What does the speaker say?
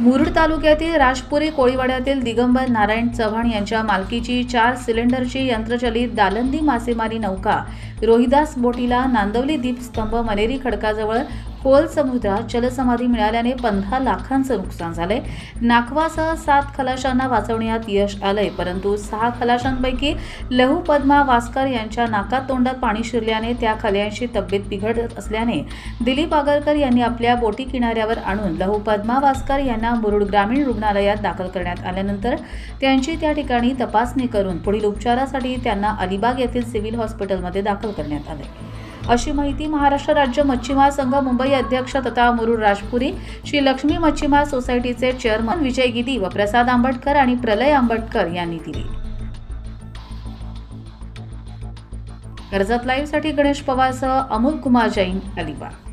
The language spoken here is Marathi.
मुरुड तालुक्यातील राजपुरी कोळीवाड्यातील दिगंबर नारायण चव्हाण यांच्या मालकीची चार सिलेंडरची यंत्रचलित दालंदी मासेमारी नौका रोहिदास बोटीला नांदवली दीपस्तंभ मनेरी खडकाजवळ खोल समुद्रात जलसमाधी मिळाल्याने पंधरा लाखांचं नुकसान झालंय. नाखवासह सात खलाशांना वाचवण्यात यश आलंय परंतु सहा खलाशांपैकी लहू पद्मा वास्कर यांच्या नाकात तोंडात पाणी शिरल्याने त्या खल्यांची तब्येत बिघडत असल्याने दिलीप आगरकर यांनी आपल्या बोटी किनाऱ्यावर आणून लहू पद्मा वास्कर यांना मुरुड ग्रामीण रुग्णालयात दाखल करण्यात आल्यानंतर त्यांची त्या ठिकाणी तपासणी करून पुढील उपचारासाठी त्यांना अलिबाग येथील सिव्हिल हॉस्पिटलमध्ये दाखल करण्यात आले अशी माहिती महाराष्ट्र राज्य मच्छीमार संघ मुंबई अध्यक्ष तथा मुरुड राजपुरी श्री लक्ष्मी मच्छीमार सोसायटीचे चेअरमन विजय गिदी व प्रसाद आंबटकर आणि प्रलय आंबटकर यांनी दिली. कर्जत लाईव्हसाठी गणेश पवारसह अमोल कुमार जैन अलिबाग.